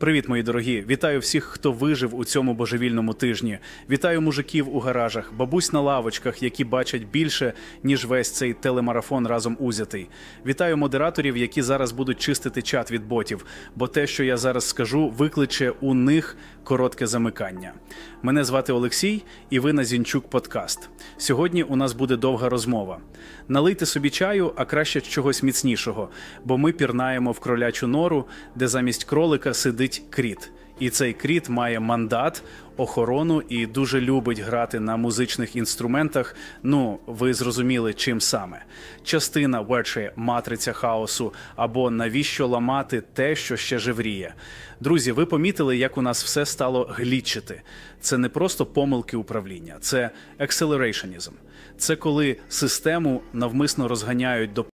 Привіт, мої дорогі! Вітаю всіх, хто вижив у цьому божевільному тижні. Вітаю мужиків у гаражах, бабусь на лавочках, які бачать більше, ніж весь цей телемарафон разом узятий. Вітаю модераторів, які зараз будуть чистити чат від ботів, бо те, що я зараз скажу, викличе у них коротке замикання. Мене звати Олексій, і ви на Зінчук Подкаст. Сьогодні у нас буде довга розмова. Налийте собі чаю, а краще чогось міцнішого, бо ми пірнаємо в кролячу нору, де замість кролика сидить кріт. І цей кріт має мандат, охорону і дуже любить грати на музичних інструментах. Ну, ви зрозуміли, чим саме. Частина верші матриця хаосу або навіщо ламати те, що ще живріє. Друзі, ви помітили, як у нас все стало глічити. Це не просто помилки управління, це акселерейшенізм. Це коли систему навмисно розганяють до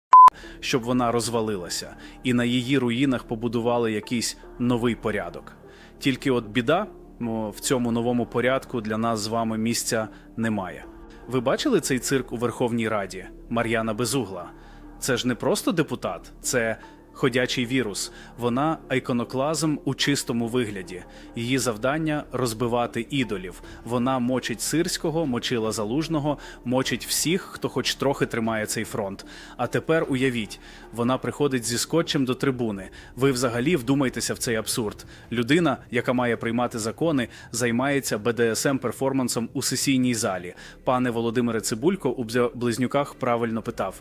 щоб вона розвалилася, і на її руїнах побудували якийсь новий порядок. Тільки от біда в цьому новому порядку для нас з вами місця немає. Ви бачили цей цирк у Верховній Раді Мар'яна Безугла? Це ж не просто депутат, це ходячий вірус. Вона іконоклазм у чистому вигляді. Її завдання розбивати ідолів. Вона мочить сирського, мочила залужного, мочить всіх, хто хоч трохи тримає цей фронт. А тепер уявіть, вона приходить зі скотчем до трибуни. Ви взагалі вдумайтеся в цей абсурд. Людина, яка має приймати закони, займається БДСМ перформансом у сесійній залі. Пане Володимире Цибулько у «Бзя- близнюках правильно питав,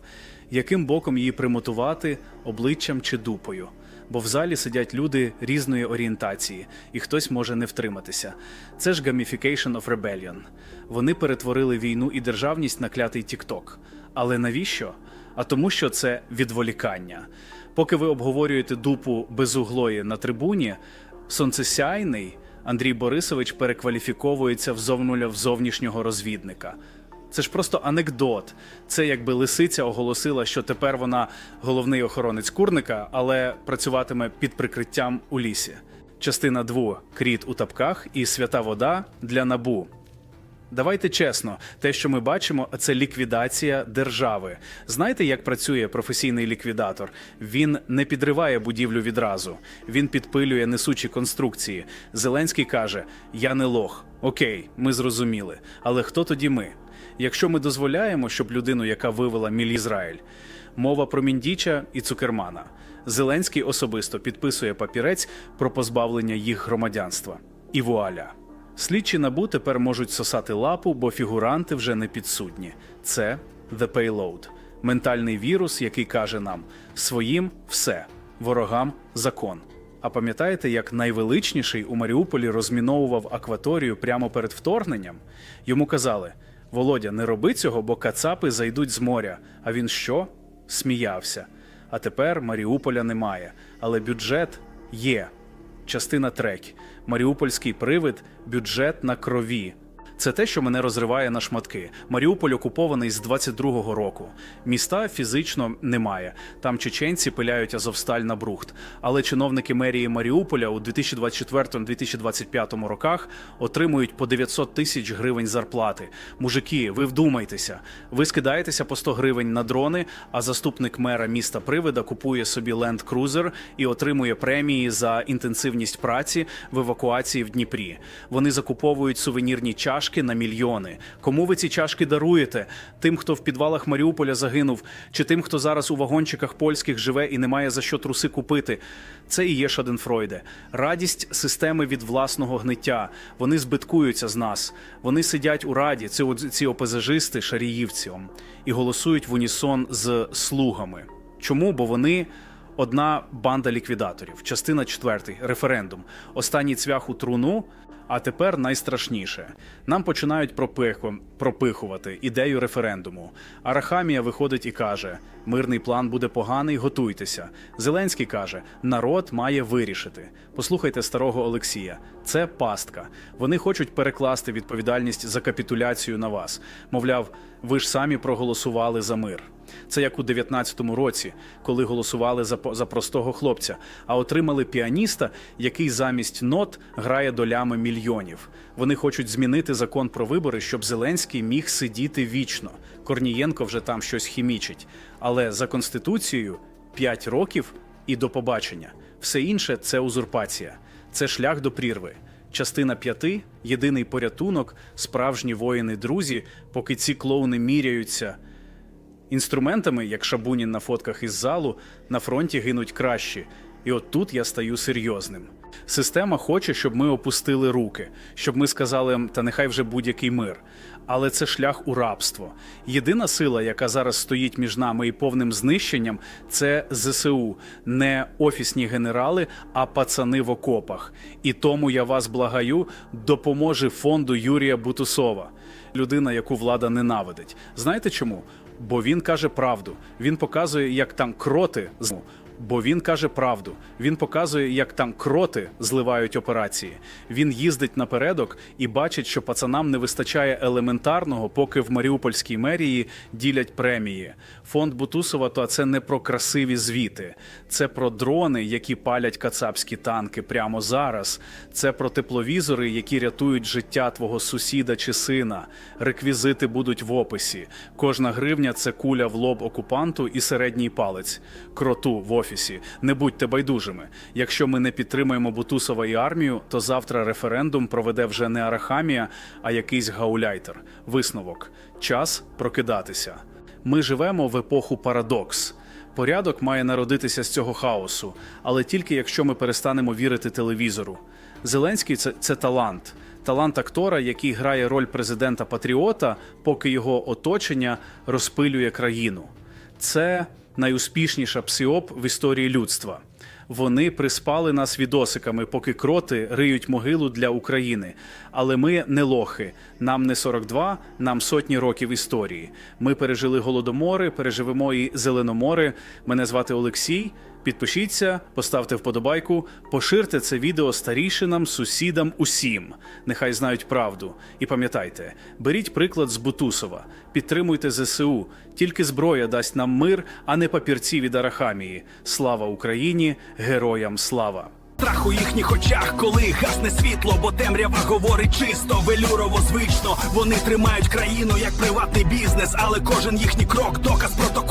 яким боком її примотувати обличчям чи дупою. Бо в залі сидять люди різної орієнтації, і хтось може не втриматися. Це ж gamification of rebellion. Вони перетворили війну і державність на клятий тікток. Але навіщо? А тому, що це відволікання. Поки ви обговорюєте дупу безуглої на трибуні, сонцесяйний Андрій Борисович перекваліфіковується в зовнуля в зовнішнього розвідника. Це ж просто анекдот. Це якби лисиця оголосила, що тепер вона головний охоронець курника, але працюватиме під прикриттям у лісі. Частина 2 кріт у тапках і свята вода для набу. Давайте чесно, те, що ми бачимо, це ліквідація держави. Знаєте, як працює професійний ліквідатор? Він не підриває будівлю відразу, він підпилює несучі конструкції. Зеленський каже: Я не лох. Окей, ми зрозуміли. Але хто тоді ми? Якщо ми дозволяємо, щоб людину, яка вивела міль Ізраїль, мова про Міндіча і Цукермана, Зеленський особисто підписує папірець про позбавлення їх громадянства. І вуаля. Слідчі набу тепер можуть сосати лапу, бо фігуранти вже не підсудні. Це The Payload – ментальний вірус, який каже нам: своїм все, ворогам закон. А пам'ятаєте, як найвеличніший у Маріуполі розміновував акваторію прямо перед вторгненням? Йому казали: Володя, не роби цього, бо кацапи зайдуть з моря. А він що? Сміявся. А тепер Маріуполя немає, але бюджет є. Частина 3. Маріупольський привид, бюджет на крові. Це те, що мене розриває на шматки. Маріуполь окупований з 22-го року. Міста фізично немає. Там чеченці пиляють Азовсталь на брухт. Але чиновники мерії Маріуполя у 2024-2025 роках отримують по 900 тисяч гривень зарплати. Мужики, ви вдумайтеся. Ви скидаєтеся по 100 гривень на дрони, а заступник мера міста Привида купує собі Land Cruiser і отримує премії за інтенсивність праці в евакуації в Дніпрі. Вони закуповують сувенірні чашки на мільйони. Кому ви ці чашки даруєте? Тим, хто в підвалах Маріуполя загинув, чи тим, хто зараз у вагончиках польських живе і не має за що труси купити? Це і є Шаденфройде. Радість системи від власного гниття. Вони збиткуються з нас. Вони сидять у раді, ці, ці опезажисти, шаріївці, і голосують в унісон з слугами. Чому? Бо вони одна банда ліквідаторів. Частина четвертий референдум. Останній цвях у труну. А тепер найстрашніше. Нам починають пропиху- пропихувати ідею референдуму. Арахамія виходить і каже: мирний план буде поганий, готуйтеся. Зеленський каже: народ має вирішити. Послухайте старого Олексія. Це пастка. Вони хочуть перекласти відповідальність за капітуляцію на вас. Мовляв, ви ж самі проголосували за мир. Це як у 19-му році, коли голосували за, за простого хлопця, а отримали піаніста, який замість нот грає долями мільйонів. Вони хочуть змінити закон про вибори, щоб Зеленський міг сидіти вічно. Корнієнко вже там щось хімічить. Але за конституцією 5 років і до побачення. Все інше це узурпація. це шлях до прірви. Частина п'яти єдиний порятунок, справжні воїни друзі, поки ці клоуни міряються. Інструментами, як Шабунін на фотках із залу, на фронті гинуть кращі. І от тут я стаю серйозним. Система хоче, щоб ми опустили руки, щоб ми сказали, та нехай вже будь-який мир. Але це шлях у рабство. Єдина сила, яка зараз стоїть між нами і повним знищенням, це ЗСУ, не офісні генерали, а пацани в окопах. І тому я вас благаю, допоможе фонду Юрія Бутусова, людина, яку влада ненавидить. Знаєте чому? Бо він каже правду. Він показує, як там кроти Бо він каже правду. Він показує, як там кроти зливають операції. Він їздить напередок і бачить, що пацанам не вистачає елементарного, поки в Маріупольській мерії ділять премії. Фонд Бутусова то це не про красиві звіти, це про дрони, які палять кацапські танки прямо зараз. Це про тепловізори, які рятують життя твого сусіда чи сина. Реквізити будуть в описі. Кожна гривня це куля в лоб окупанту і середній палець. Кроту в офісі. Не будьте байдужими. Якщо ми не підтримаємо Бутусова і армію, то завтра референдум проведе вже не Арахамія, а якийсь гауляйтер. Висновок: час прокидатися. Ми живемо в епоху парадокс. Порядок має народитися з цього хаосу, але тільки якщо ми перестанемо вірити телевізору. Зеленський це, це талант. Талант актора, який грає роль президента Патріота, поки його оточення розпилює країну. Це найуспішніша псіоп в історії людства. Вони приспали нас відосиками, поки кроти риють могилу для України. Але ми не лохи. Нам не 42, нам сотні років історії. Ми пережили голодомори, переживемо і зеленомори. Мене звати Олексій. Підпишіться, поставте вподобайку, поширте це відео старішинам, сусідам, усім. Нехай знають правду. І пам'ятайте, беріть приклад з Бутусова, підтримуйте ЗСУ. Тільки зброя дасть нам мир, а не папірці від Арахамії. Слава Україні! Героям слава! Страх у їхніх очах, коли гасне світло, бо темрява говорить чисто, велюрово звично. Вони тримають країну як приватний бізнес, але кожен їхній крок, доказ, протокол.